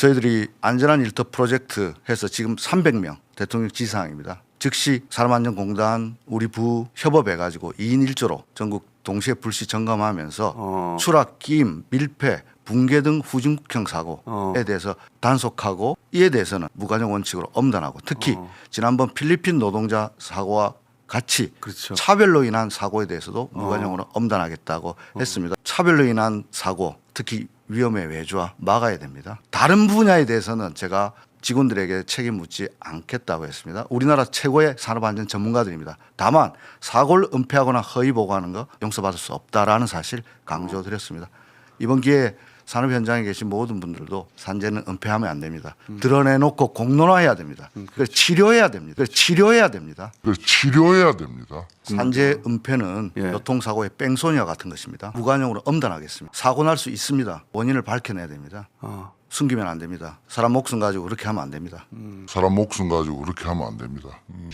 저희들이 안전한 일터 프로젝트 해서 지금 300명 대통령 지사항입니다. 즉시 산업안전공단 우리 부 협업해 가지고 2인 1조로 전국 동시에 불시 점검하면서 어. 추락, 끼임, 밀폐, 붕괴 등 후진국형 사고에 어. 대해서 단속하고 이에 대해서는 무관용 원칙으로 엄단하고 특히 지난번 필리핀 노동자 사고와 같이 그렇죠. 차별로 인한 사고에 대해서도 무관용으로 엄단하겠다고 했습니다. 차별로 인한 사고, 특히 위험의 외주화 막아야 됩니다. 다른 분야에 대해서는 제가 직원들에게 책임 묻지 않겠다고 했습니다. 우리나라 최고의 산업안전 전문가들입니다. 다만 사고를 은폐하거나 허위 보고하는 거 용서받을 수 없다라는 사실 강조드렸습니다. 이번 기회에 산업 현장에 계신 모든 분들도 산재는 은폐하면 안 됩니다. 드러내놓고 공론화해야 됩니다. 그걸 치료해야 됩니다. 그걸 치료해야 됩니다. 그래서 치료해야 됩니다. 산재 은폐는 예. 교통사고의 뺑소니와 같은 것입니다. 무관용으로 엄단하겠습니다. 사고 날 수 있습니다. 원인을 밝혀내야 됩니다. 어. 숨기면 안 됩니다. 사람 목숨 가지고 그렇게 하면 안 됩니다. 사람 목숨 가지고 그렇게 하면 안 됩니다. 음.